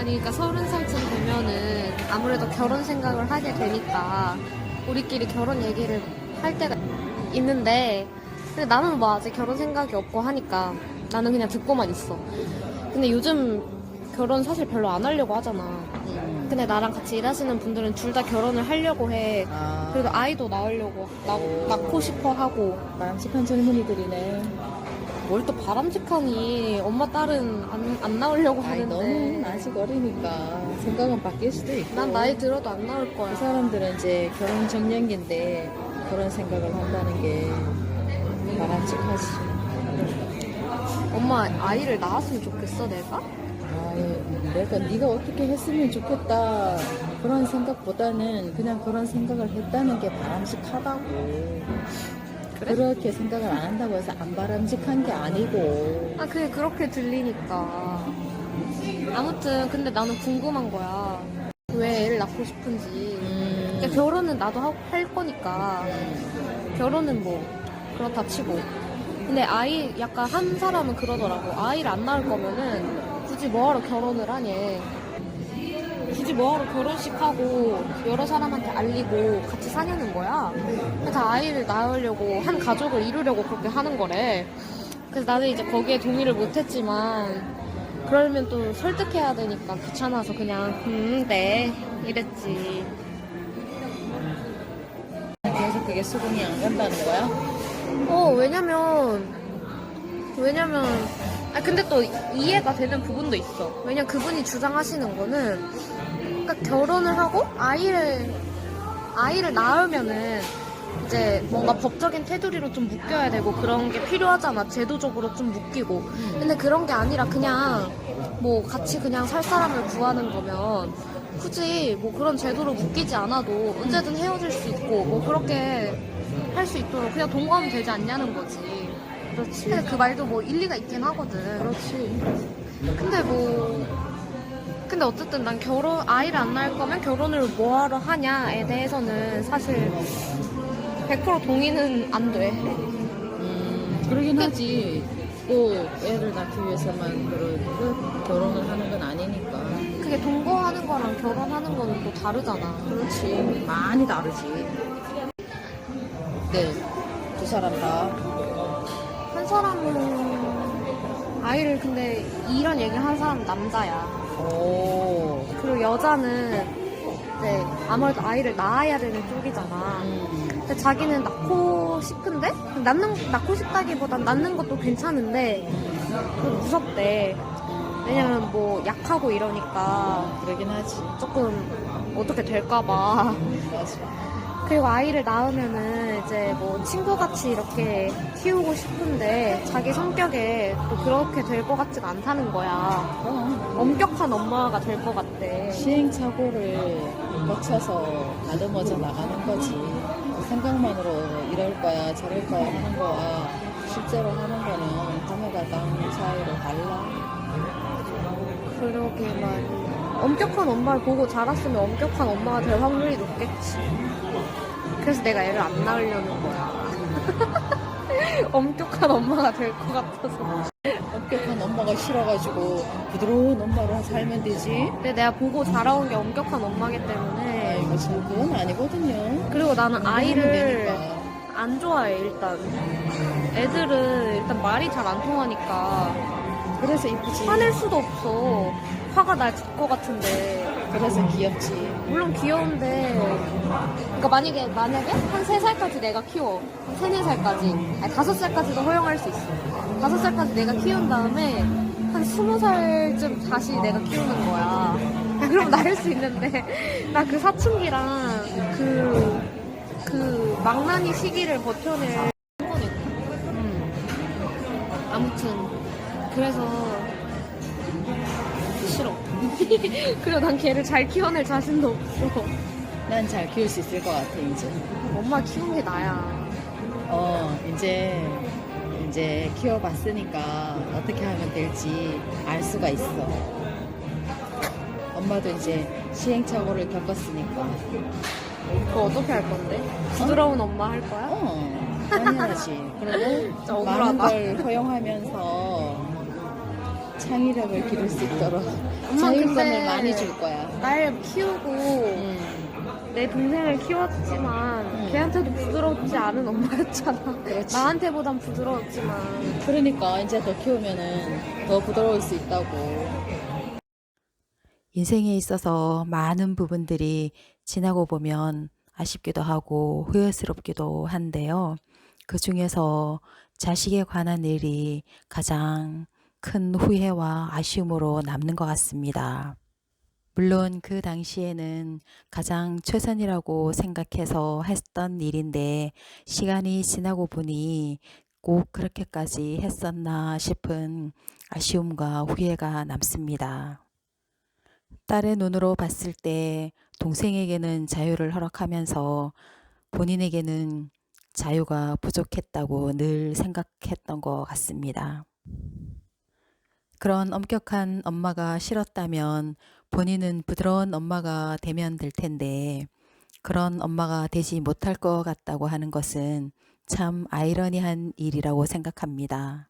아니, 그러니까 서른 살쯤 되면은 아무래도 결혼 생각을 하게 되니까 우리끼리 결혼 얘기를 할 때가 있는데 근데 나는 뭐 아직 결혼 생각이 없고 하니까 나는 그냥 듣고만 있어. 근데 요즘 결혼 사실 별로 안 하려고 하잖아. 음. 근데 나랑 같이 일하시는 분들은 둘 다 결혼을 하려고 해. 아, 그래도 아이도 낳으려고 낳. 낳고 싶어 하고 바람직한 젊은이들이네. 뭘 또 바람직하니 엄마 딸은 안, 안 나오려고 아이, 하는데 너는 아직 어리니까 생각은 바뀔 수도 있고. 난 나이 들어도 안 나올 거야 그 사람들은 이제 결혼 정년기인데 그런 생각을 한다는 게 바람직하지. 엄마 아이를 낳았으면 좋겠어 내가? 아유, 내가 네가 어떻게 했으면 좋겠다 그런 생각보다는 그냥 그런 생각을 했다는 게 바람직하다고. 그렇게 생각을 안 한다고 해서 안 바람직한 게 아니고. 아 그게 그렇게 들리니까. 아무튼 근데 나는 궁금한 거야. 왜 애를 낳고 싶은지. 음, 그러니까 결혼은 나도 하- 할 거니까. 결혼은 뭐 그렇다 치고. 근데 아이 약간 한 사람은 그러더라고. 아이를 안 낳을 거면은 굳이 뭐하러 결혼을 하니? 굳이 뭐하러 결혼식 하고 여러 사람한테 알리고 같이 사냐는 거야 다 아이를 낳으려고 한 가족을 이루려고 그렇게 하는 거래 그래서 나는 이제 거기에 동의를 못했지만 그러면 또 설득해야 되니까 귀찮아서 그냥 음네 이랬지 그래서 그게 수긍이 안 간다는 거야? 어, 왜냐면, 왜냐면, 아, 근데 또 이해가 되는 부분도 있어. 왜냐면 그분이 주장하시는 거는, 그러니까 결혼을 하고 아이를, 아이를 낳으면은, 이제 뭔가 법적인 테두리로 좀 묶여야 되고 그런 게 필요하잖아. 제도적으로 좀 묶이고. 근데 그런 게 아니라 그냥 뭐 같이 그냥 살 사람을 구하는 거면 굳이 뭐 그런 제도로 묶이지 않아도 언제든 헤어질 수 있고 뭐 그렇게 할 수 있도록 그냥 동거하면 되지 않냐는 거지. 그렇지. 근데 그 말도 뭐 일리가 있긴 하거든. 그렇지. 근데 뭐 근데 어쨌든 난 결혼 아이를 안 낳을 거면 결혼을 뭐하러 하냐에 대해서는 사실 100% 동의는 안 돼. 음, 그러긴 하지. 또 애를 낳기 위해서만 그런 결혼을 하는 건 아니니까. 그게 동거하는 거랑 결혼하는 거는 또 다르잖아. 그렇지. 많이 다르지. 네. 두 사람 다. 한 사람은 아이를 근데 이런 얘기를 하는 사람은 남자야. 오. 그리고 여자는 이제 아무래도 아이를 낳아야 되는 쪽이잖아. 음. 근데 자기는 낳고 싶은데 낳는 낳고 싶다기보단 낳는 것도 괜찮은데 좀 무섭대. 왜냐면 뭐 약하고 이러니까 그러긴 하지. 조금 어떻게 될까봐. 맞아. 그리고 아이를 낳으면은 이제 뭐 친구같이 이렇게 키우고 싶은데 자기 성격에 또 그렇게 될 것 같지가 않다는 거야. 그럼. 엄격한 엄마가 될 것 같대. 시행착오를 거쳐서 다듬어져 나가는 거지. 생각만으로 이럴 거야, 저럴 거야 하는 거와 실제로 하는 거는 하늘과 땅 사이로 달라. 그러게 말이야. 엄격한 엄마를 보고 자랐으면 엄격한 엄마가 될 확률이 높겠지. 그래서 내가 애를 안 낳으려는 거야. 엄격한 엄마가 될 것 같아서. 엄격한 엄마가 싫어가지고 부드러운 엄마로 살면 되지. 근데 내가 보고 자라온 게 엄격한 엄마기 때문에. 아이고, 참 그건 아니거든요. 그리고 나는 아이를 되니까. 안 좋아해, 일단. 애들은 일단 말이 잘 안 통하니까. 그래서 이쁘지. 화낼 수도 없어. 화가 날 것 같은데. 그래서 귀엽지. 물론 귀여운데, 그러니까 만약에, 만약에 한 3살까지 내가 키워. 3, 4살까지. 아니, 5살까지도 허용할 수 있어. 5살까지 내가 키운 다음에, 한 20살쯤 다시 내가 키우는 거야. 그럼 나을 수 있는데, 나 그 사춘기랑 그, 그 망나니 시기를 버텨낼 음. 아무튼, 그래서, 싫어. 그리고 난 걔를 잘 키워낼 자신도 없어. 난 잘 키울 수 있을 것 같아, 이제. 엄마 키운 게 나야. 어, 이제, 이제 키워봤으니까 어떻게 하면 될지 알 수가 있어. 엄마도 이제 시행착오를 겪었으니까. 그거 어떻게 할 건데? 부드러운 엄마 할 거야? 어, 당연하지. 그리고 진짜 많은 억울하다. 걸 허용하면서 창의력을 기를 수 있도록 자율권을 근데 많이 줄 거야. 날 키우고 음, 내 동생을 키웠지만 음. 걔한테도 부드럽지 않은 엄마였잖아. 그렇지. 나한테보단 부드러웠지만. 그러니까 이제 더 키우면은 더 부드러울 수 있다고. 인생에 있어서 많은 부분들이 지나고 보면 아쉽기도 하고 후회스럽기도 한데요. 그 중에서 자식에 관한 일이 가장 큰 후회와 아쉬움으로 남는 것 같습니다. 물론 그 당시에는 가장 최선이라고 생각해서 했던 일인데 시간이 지나고 보니 꼭 그렇게까지 했었나 싶은 아쉬움과 후회가 남습니다. 딸의 눈으로 봤을 때 동생에게는 자유를 허락하면서 본인에게는 자유가 부족했다고 늘 생각했던 것 같습니다. 그런 엄격한 엄마가 싫었다면 본인은 부드러운 엄마가 되면 될 텐데 그런 엄마가 되지 못할 것 같다고 하는 것은 참 아이러니한 일이라고 생각합니다.